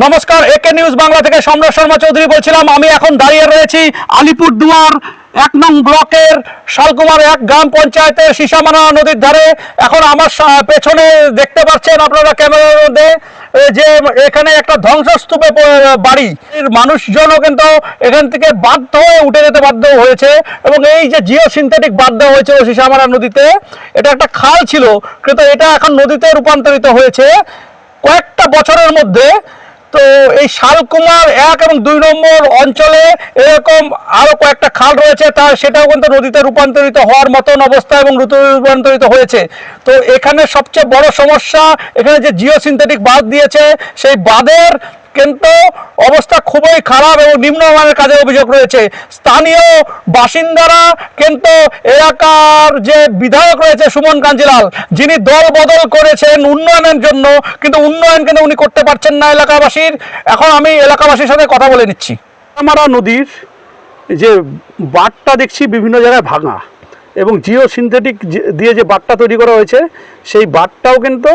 নমস্কার একে নিউজ বাংলা থেকে সম্রাট শর্মা চৌধুরী বলছিলাম। আমি এখন দাঁড়িয়ে রয়েছি আলিপুরদুয়ার এক নং ব্লকের শালকুমার এক গ্রাম পঞ্চায়েতের সিসামানা নদীর ধারে। এখন আমার পেছনে দেখতে পাচ্ছেন আপনারা ক্যামেরার মধ্যে যে এখানে একটা ধ্বংসস্তূপে বাড়ি। মানুষজনও কিন্তু এখান থেকে বাধ্য হয়ে উঠে যেতে বাধ্য হয়েছে এবং এই যে জিও সিনথেটিক বাধ্য হয়েছে সিসামারা নদীতে, এটা একটা খাল ছিল, কিন্তু এটা এখন নদীতে রূপান্তরিত হয়েছে। কয়েকটা বছরের মধ্যে তো এই শালকুমার এক এবং দুই নম্বর অঞ্চলে এরকম আরও কয়েকটা খাল রয়েছে তার সেটাও কিন্তু নদীতে রূপান্তরিত হওয়ার মতন অবস্থা এবং ঋতু রূপান্তরিত হয়েছে। তো এখানে সবচেয়ে বড় সমস্যা, এখানে যে জিও সিনথেটিক বাঁধ দিয়েছে, সেই বাঁধের কিন্তু অবস্থা খুবই খারাপ এবং নিম্নমানের কাজে অভিযোগ রয়েছে। স্থানীয় বাসিন্দারা কিন্তু এলাকার যে বিধায়ক রয়েছে সুমন কাঞ্জিলাল, যিনি দল বদল করেছেন উন্নয়নের জন্য, কিন্তু উন্নয়ন কিন্তু উনি করতে পারছেন না এলাকাবাসীর। এখন আমি এলাকাবাসীর সাথে কথা বলে নিচ্ছি। আমারা নদীর যে বাঁধটা দেখছি বিভিন্ন জায়গায় ভাঙা এবং জিও সিনথেটিক দিয়ে যে বাঁধটা তৈরি করা হয়েছে, সেই বাঁধটাও কিন্তু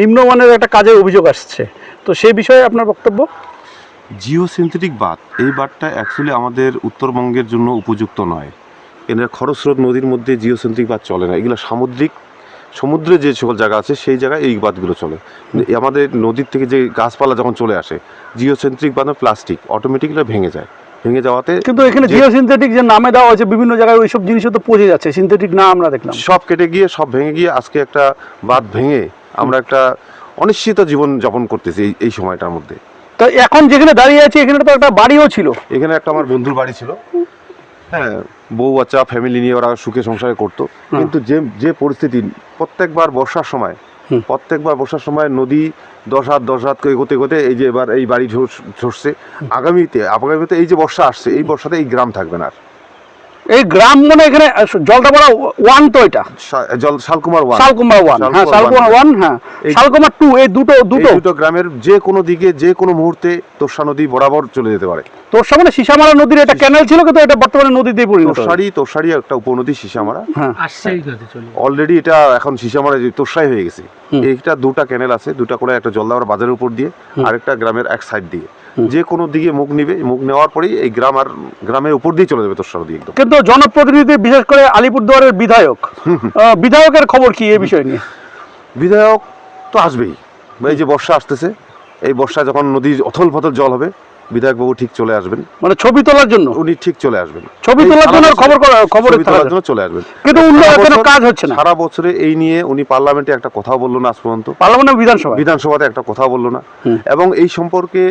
নিম্নমানের একটা কাজের অভিযোগ আসছে। তো সেই বিষয়ে আপনার বক্তব্য? জিও সিনথেটিক বাঁধ এই বাঁধটা অ্যাকচুয়ালি আমাদের উত্তরবঙ্গের জন্য উপযুক্ত নয়। এরা খরস্রোত নদীর মধ্যে জিও সিনথেটিক বাঁধ চলে না। এগুলো সামুদ্রিক সমুদ্রে যে সকল জায়গা আছে সেই জায়গায় এই বাঁধগুলো চলে। আমাদের নদীর থেকে যে গাছপালা যখন চলে আসে জিও সিনথেটিক বাঁধ প্লাস্টিক অটোমেটিকলি ভেঙে যায়। ভেঙে যাওয়াতে কিন্তু এখানে জিও সিনথেটিক যে নামে দেওয়া হয়েছে বিভিন্ন জায়গায় ওইসব জিনিসও তো পচে যাচ্ছে। সিনথেটিক না আমরা দেখলাম। সব কেটে গিয়ে সব ভেঙে গিয়ে আজকে একটা বাঁধ ভেঙে আমরা একটা অনিশ্চিত জীবন যাপন করতেছি এই এই সময়টার মধ্যে। তো এখন যেখানে দাঁড়িয়ে আছি এখানে তো একটা বাড়িও ছিল। এখানে একটা আমার বন্ধুর বাড়ি ছিল। হ্যাঁ বউ বাচ্চা ফ্যামিলি নিয়ে ওরা সুখে সংসারে করতো। কিন্তু যে যে পরিস্থিতি প্রত্যেকবার বর্ষার সময় প্রত্যেকবার বর্ষার সময় নদী দশ হাত দশ হাত করে এগোতে এগোতে এই যে এবার এই বাড়ি ঝরছে আগামীতে আগামীতে এই যে বর্ষা আসছে এই বর্ষাতে এই গ্রাম থাকবে না আর। এই গ্রাম মানে এখানে জলদাপাড়া ওয়ান তো এটা? শালকুমার ওয়ান শালকুমার ওয়ান হ্যাঁ শালকুমার ওয়ান হ্যাঁ। শালকুমার টু এই দুটো দুটো। দুটো গ্রামের যে কোনো দিকে যে কোনো মুহূর্তে তোরসা নদী বরাবর চলে যেতে পারে। তোর মানে সিসামারা নদীর এটা ক্যানেল ছিল কিন্তু এটা বর্তমানে নদীতে পরিণত হয়েছে। তোরসারি তোরসারি একটা উপনদী সিসামারা হ্যাঁ। অলরেডি এটা এখন সিসামারা যে তোরসাই হয়ে গেছে। এইটা দুটা ক্যানেল আছে দুটা করে একটা জলদাবার বাজারের উপর দিয়ে আরেকটা গ্রামের এক সাইড দিয়ে। যে কোনো দিকে মুখ নিবে মুখ নেওয়ার পরেই এই গ্রাম আর গ্রামের উপর দিয়ে চলে যাবে তোর একদম। কিন্তু জনপ্রতিনিধি বিশেষ করে আলিপুরদুয়ারের বিধায়ক বিধায়কের খবর কি এই বিষয় নিয়ে? বিধায়ক তো আসবেই। এই যে বর্ষা আসতেছে এই বর্ষা যখন নদীর অথল ফথল জল হবে বিধায়কবাবু ঠিক চলে আসবেন। মানে ছবি তোলার জন্য? উনি ঠিক চলে আসবেন। ছবি তোলার জন্য খবর খবরে তোলার জন্য চলে আসবেন। কিন্তু কোনো কাজ হচ্ছে না। সারা বছরে এই নিয়ে উনি পার্লামেন্টে একটা কথাও বলল না আজ পর্যন্ত। পার্লামেন্ট বিধানসভা বিধানসভাতে একটা কথা বলল না। এবং এই সম্পর্কে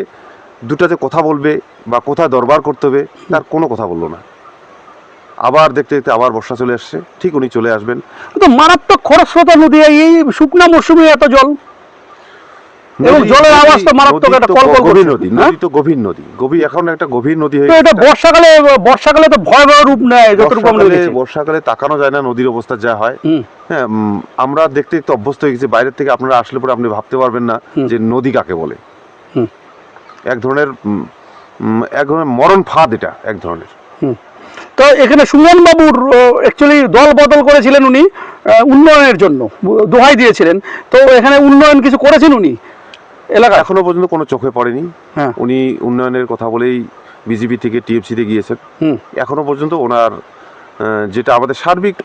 দুটা যে কথা বলবে বা কোথায় দরবার করতে হবে তার কোনো কথা বলল না। আবার দেখতে দেখতে আবার বর্ষা চলে আসছে ঠিক উনি চলে আসবেন। তো মারাত্মক খরস্রোতা নদী এই শুকনা মৌসুমে এত জল। এবং জলের আওয়াজ তো মারাত্মক একটা কলকল গভীর নদী হ্যাঁ? নদী তো গভীর নদী। গভীর এখন একটা গভীর নদী হয়ে এটা বর্ষাকালে বর্ষাকালে তো ভয়াবহ রূপ নেয় যতটুকু আমরা বর্ষাকালে তাকানো যায় না নদীর অবস্থা যা হয়। হ্যাঁ আমরা দেখতে দেখতে অভ্যস্ত হয়ে গেছি বাইরের থেকে আপনারা আসলে পরে আপনি ভাবতে পারবেন না যে নদী কাকে বলে। এক ধরনের এক ধরনের মরণ ফাঁদ এটা এক ধরনের। তো এখানে সুমন বাবুর অ্যাকচুয়ালি দল বদল করেছিলেন উনি উন্নয়নের জন্য দোহাই দিয়েছিলেন। তো এখানে উন্নয়ন কিছু করেছেন উনি? এলাকা এখনও পর্যন্ত কোনো চোখে পড়েনি। হ্যাঁ। উনি উন্নয়নের কথা বলেই বিজেপি থেকে টিএমসিতে গিয়েছেন। হুম। এখনও পর্যন্ত ওনার যেটা আমাদের সার্বিক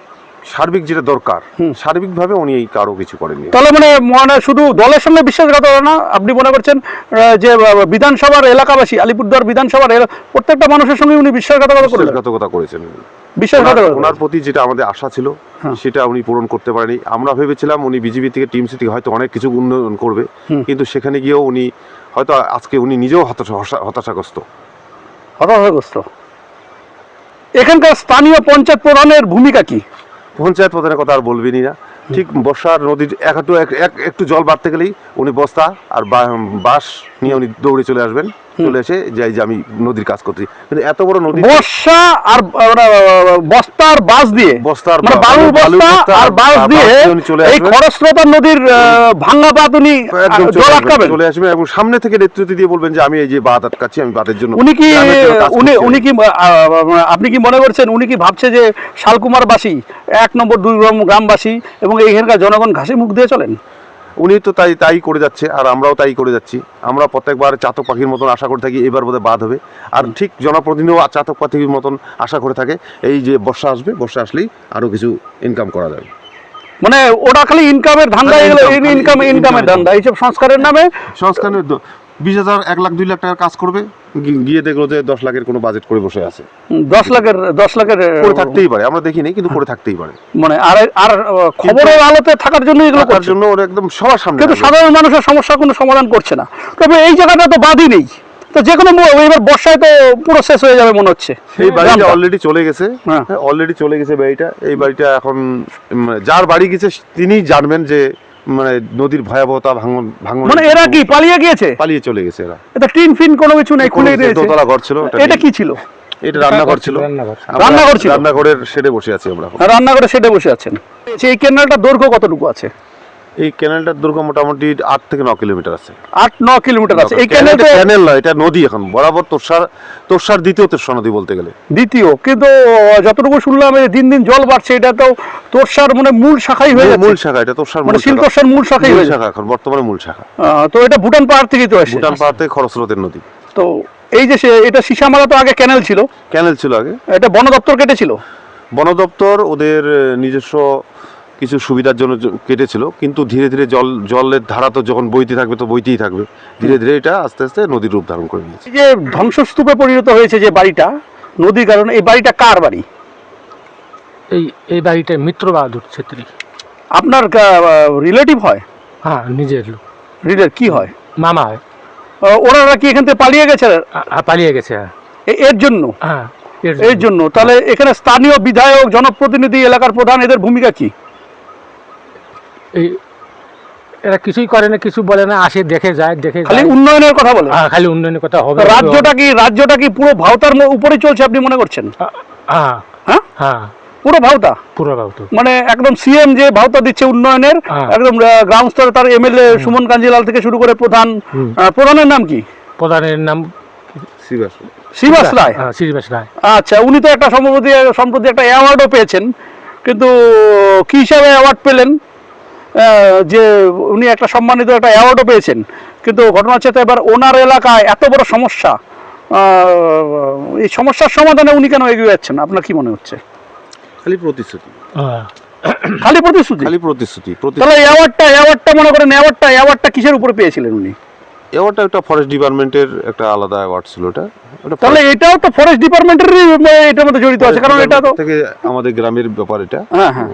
সার্বিক যেটা দরকার। সার্বিকভাবে উনি এই কারও কিছু করেননি। তাহলে মানে মানে শুধু দলের সঙ্গে বিশ্বাসঘাতকতা না আপনি মনে করছেন যে বিধানসভার এলাকাবাসী আলিপুরদুয়ার বিধানসভার প্রত্যেকটা মানুষের সঙ্গে উনি বিশ্বাসঘাতকতা করেছেন। ওনার- প্রতি যেটা আমাদের আশা ছিল হ্যাঁ। সেটা উনি পূরণ করতে পারেনি। আমরা ভেবেছিলাম উনি বিজেপি থেকে টিএমসি থেকে হয়তো অনেক কিছু উন্নয়ন করবে কিন্তু সেখানে গিয়েও উনি হয়তো আজকে উনি নিজেও হতাশা হতাশা- হতাশাগ্রস্ত। হতাশাগ্রস্ত। এখানকার স্থানীয় পঞ্চায়েত প্রধানের ভূমিকা কি? পঞ্চায়েত প্রধানের কথা আর বলবেনই না। ঠিক বর্ষার নদীর এক একটু এক- এক- একটু জল বাড়তে গেলেই উনি বস্তা আর বা- বাঁশ নিয়ে উনি দৌড়ে চলে আসবেন। চলে এসে যাই যে আমি নদীর কাজ করছি। কিন্তু এত বড় নদী বর্ষা আর বস্তার বাস দিয়ে বস্তার মানে বা- বালুর বালুর বস্তা আর বাস দিয়ে এই। খরস্রোতা নদীর ভাঙ্গা বাঁধ উনি চলে জল আটকাবেন। চলে আসবেন এবং সামনে থেকে নেতৃত্ব দিয়ে বলবেন যে আমি এই যে বাঁধ আটকাচ্ছি আমি বাঁধের জন্য উনি কি উনি উনি কি আহ, আপনি কি মনে করছেন উনি কি ভাবছে যে শালকুমারবাসী এক নম্বর দুই গ্রাম গ্রামবাসী এবং এইখানকার জনগণ ঘাসে মুখ দিয়ে চলেন? উনি তো তাই তাই করে যাচ্ছে আর আমরাও তাই করে যাচ্ছি। আমরা প্রত্যেকবার চাতক পাখির মতন আশা করে থাকি এবার বোধহয় বাদ হবে। আর ঠিক জনপ্রতিনিধিও চাতক পাখির মতন আশা করে থাকে। এই যে বর্ষা আসবে বর্ষা আসলেই আরও কিছু ইনকাম করা যাবে। মানে ওটা খালি ইনকামের ধান্দা এগুলো ইনকাম ইনকামের ধান্দা। এইসব সংস্কারের নামে? সংস্থানের বিশ হাজার এক লাখ দুই লাখ টাকার কাজ করবে। গিয়ে দেখল যে দশ লাখের কোনো বাজেট করে বসে আছে। দশ লাখের দশ লাখের করে থাকতেই পারে আমরা দেখিনি কিন্তু করে থাকতেই পারে। মানে আর আর খবরের আলোতে থাকার জন্য এগুলো করছে। জন্য ওরা একদম সবার সামনে কিন্তু সাধারণ মানুষের সমস্যা কোনো সমাধান করছে না। তবে এই জায়গাটা তো বাদই নেই। তো যে কোনো এবার বর্ষায় তো পুরো শেষ হয়ে যাবে মনে হচ্ছে। এই বাড়িটা অলরেডি চলে গেছে। হ্যাঁ। অলরেডি চলে গেছে বাড়িটা। এই বাড়িটা এখন যার বাড়ি গেছে তিনি জানবেন যে মানে নদীর ভয়াবহতা ভাঙন ভাঙন মানে এরা কি পালিয়ে গিয়েছে? পালিয়ে চলে গেছে এরা। এটা টিন ফিন কোনো কিছু নেই খুলে দিয়েছে। দোতলা ঘর ছিল এটা কি ছিল? এটা রান্নাঘর ছিল। রান্না রান্নাঘর ছিল? রান্নাঘরের শেডে বসে আছি আমরা রান্নাঘরের শেডে সেটে বসে আছেন। এই কেনালটা দৈর্ঘ্য কতটুকু আছে? এই ক্যানেলটার দৈর্ঘ্য মোটামুটি আট থেকে ন কিলোমিটার আছে। আট ন কিলোমিটার আছে। এই ক্যানেলটা ক্যানেলটা ক্যানেল নয় এটা নদী এখন। বরাবর তোরসার তোরসার দ্বিতীয় তোরসা নদী বলতে গেলে। দ্বিতীয়। কিন্তু যতটুকু শুনলাম এই দিন দিন জল বাড়ছে এটা তো তোরসার মানে মূল শাখাই হয়ে মূল শাখা এটা তোরসার মানে শিল শাখা। তোরসার মূল শাখাই হয়ে শাখা এখন বর্তমানে মূল শাখা। তো এটা ভুটান পাহাড় থেকেই তো আসে। ভুটান পাহাড় থেকে খরস্রোতের নদী। তো এই যে এটা সিসামারা তো আগে ক্যানেল ছিল। ক্যানেল ছিল আগে। এটা বন দপ্তর কেটেছিল বন দপ্তর ওদের নিজস্ব কিছু সুবিধার জন্য কেটেছিল কিন্তু ধীরে ধীরে জল জলের ধারা তো যখন বইতে থাকবে তো বইতেই থাকবে। ধীরে ধীরে এটা আস্তে আস্তে নদীর রূপ ধারণ করে নিয়েছে। যে ধ্বংসস্তূপে পরিণত হয়েছে যে বাড়িটা নদীর কারণে এই বাড়িটা কার বাড়ি? এই এই বাড়িটা মিত্র বাহাদুর ছেত্রী। আপনার রিলেটিভ হয়? হ্যাঁ নিজের লোক। রিলেট কি হয়? মামা। হয় ওনারা কি এখান থেকে পালিয়ে গেছে? পালিয়ে গেছে হ্যাঁ। এ- এর জন্য? হ্যাঁ এর এর জন্য। তাহলে এখানে স্থানীয় বিধায়ক জনপ্রতিনিধি এলাকার প্রধান এদের ভূমিকা কি? এই এরা কিছুই করে না কিছু বলে না আসে দেখে যায় দেখে খালি উন্নয়নের কথা বলে? হ্যাঁ, খালি উন্নয়নের কথা হবে। রাজ্যটা কি রাজ্যটা কি পুরো ভাওতার উপরে চলছে আপনি মনে করছেন? হ্যাঁ। হ্যাঁ? হ্যাঁ। পুরো ভাওতা? পুরো বাবু মানে একদম সিএম যে ভাওতা দিচ্ছে উন্নয়নের। একদম গ্রাম স্তরে তার এমএলএ সুমন কাঞ্জিলাল থেকে শুরু করে প্রধান আহ, প্রধানের নাম কি? প্রধানের নাম শিবাস শ্রীবাস রায়? হ্যাঁ শ্রীবাস রায়। আচ্ছা উনি তো একটা সম্প্রতি সম্প্রতি একটা অ্যাওয়ার্ডও পেয়েছেন। কিন্তু কি হিসাবে অ্যাওয়ার্ড পেলেন? যে উনি একটা সম্মানিত একটা অ্যাওয়ার্ডও পেয়েছেন। কিন্তু ঘটনা হচ্ছে এবার ওনার এলাকায় এত বড় সমস্যা এই সমস্যার সমাধানে উনি কেন এগিয়ে যাচ্ছেন? আপনার কি মনে হচ্ছে? খালি প্রতিশ্রুতি। খালি প্রতিশ্রুতি? খালি প্রতিশ্রুতি তাহলে অ্যাওয়ার্ডটা অ্যাওয়ার্ডটা মনে করেন অ্যাওয়ার্ডটা অ্যাওয়ার্ডটা কিসের উপরে পেয়েছিলেন উনি? অ্যাওয়ার্ডটা একটা ফরেস্ট ডিপার্টমেন্টের একটা আলাদা অ্যাওয়ার্ড ছিল এটা। ওটা তাহলে এটাও তো ফরেস্ট ডিপার্টমেন্টেরই এটার মধ্যে জড়িত আছে কারণ এটা তো থেকে আমাদের গ্রামের ব্যাপার এটা। হ্যাঁ হ্যাঁ।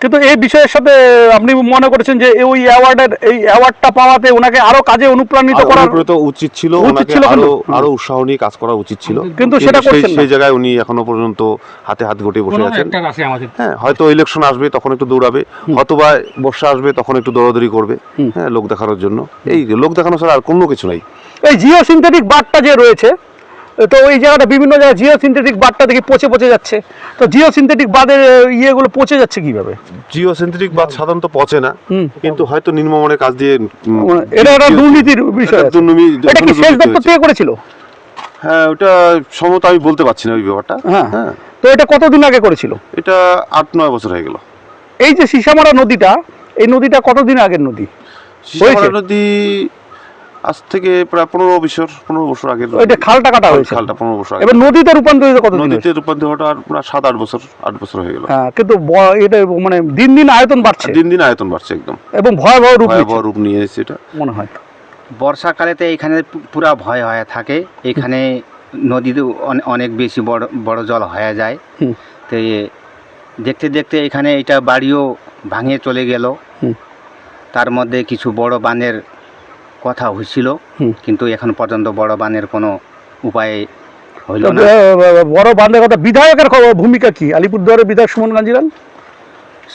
কিন্তু এই বিষয়ের সাথে আপনি মনে করেছেন যে ওই অ্যাওয়ার্ডের এই অ্যাওয়ার্ডটা পাওয়াতে ওনাকে আরও কাজে অনুপ্রাণিত করার উচিত ছিল ওনাকে আরও আরও উৎসাহ নিয়ে কাজ করা উচিত ছিল। কিন্তু সেটা সেই- করছেন না। সেই জায়গায় উনি এখনও পর্যন্ত হাতে হাত ঘটে বসে আছেন। একটা আছে আমাদের। হ্যাঁ হয়তো ইলেকশন আসবে তখন একটু দৌড়াবে। হয়তোবা বর্ষা আসবে তখন একটু দৌড়াদৌড়ি করবে। হ্যাঁ লোক দেখানোর জন্য। এই লোক দেখানো ছাড়া আর কোনো কিছু নাই। এই জিও সিনথেটিক বারটা যে রয়েছে তো ওই জায়গাটা বিভিন্ন জায়গায় জিও সিনথেটিক বাদটা দেখি পচে পচে যাচ্ছে। তো জিও সিনথেটিক বাদের ইয়েগুলো পচে যাচ্ছে কীভাবে? জিও সেন্ট্রিক বাদ সাধারণত পচে না কিন্তু হয়তো নিম্নমানের কাজ দিয়ে এটা একটা দুর্নীতির বিষয় এটা কি দুর্নীতি দপ্তর। থেকে করেছিল? হ্যাঁ ওটা সম্ভবত আমি বলতে পারছি না ওই ব্যাপারটা। হ্যাঁ। হ্যাঁ। তো এটা কতদিন আগে করেছিল? এটা আট নয় বছর হয়ে গেল। এই যে সিসামারা নদীটা এই নদীটা কতদিন আগের নদী? শিশামারা নদী আজ থেকে প্রায় পনেরো বছর পনেরো বছর আগের ওইটা খালটা কাটা হয়েছে। খালটা পনেরো বছর আগে। এবার নদীতে রূপান্তরিত কতদিন? নদীতে হয়েছে? রূপান্তর হওয়াটা আর প্রায় সাত আট বছর আট বছর হয়ে গেল। হ্যাঁ কিন্তু এটা মানে দিন দিন আয়তন বাড়ছে। দিন দিন আয়তন বাড়ছে একদম। এবং ভয়াবহ রূপ ভয়াবহ রূপ নিয়ে এসেছে এটা। মনে হয় বর্ষাকালেতে এখানে পুরা ভয় হয়ে থাকে। এখানে নদীতে অনেক বেশি বড় বড় জল হয়ে যায়। তো দেখতে দেখতে এখানে এটা বাড়িও ভাঙে চলে গেল। তার মধ্যে কিছু বড় বানের কথা হয়েছিল কিন্তু এখন পর্যন্ত বড় বানের কোনো উপায় হইল না। বড় বান্ধের কথা বিধায়কের ভূমিকা কি? আলিপুরদুয়ারের বিধায়ক সুমন গাঞ্জিলাল?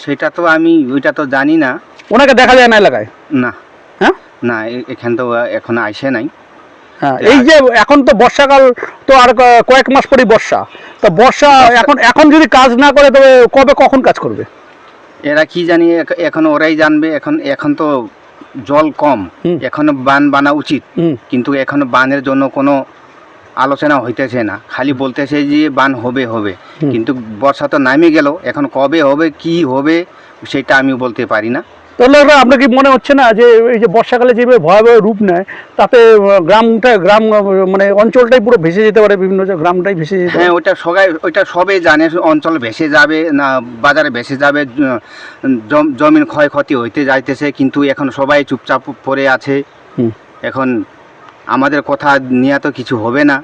সেটা তো আমি ওইটা তো জানি না। ওনাকে দেখা যায় না এলাকায়? না। হ্যাঁ? না এখান তো এখন আইসে নাই। হ্যাঁ এই যে এখন তো বর্ষাকাল তো আর কয়েক মাস পরেই বর্ষা। তো বর্ষা এখন এখন যদি কাজ না করে তবে কবে কখন কাজ করবে? এরা কি জানি এখন ওরাই জানবে এখন এখন তো জল কম এখন বান বানা উচিত। কিন্তু এখন বানের জন্য কোনো আলোচনা হইতেছে না। খালি বলতেছে যে বান হবে হবে। কিন্তু বর্ষা তো নামে গেল এখন কবে হবে কি হবে সেটা আমি বলতে পারি না। তাহলে আপনার কি মনে হচ্ছে না যে এই যে বর্ষাকালে যেভাবে ভয়াবহ রূপ নেয় তাতে গ্রামটা গ্রাম মানে অঞ্চলটাই পুরো ভেসে যেতে পারে বিভিন্ন গ্রামটাই ভেসে যেতে হ্যাঁ ওইটা সবাই ওইটা সবাই জানে অঞ্চল ভেসে যাবে না বাজারে ভেসে যাবে জমিন ক্ষয়ক্ষতি হইতে যাইতেছে কিন্তু এখন সবাই চুপচাপ পড়ে আছে। এখন আমাদের কথা নিয়ে তো কিছু হবে না।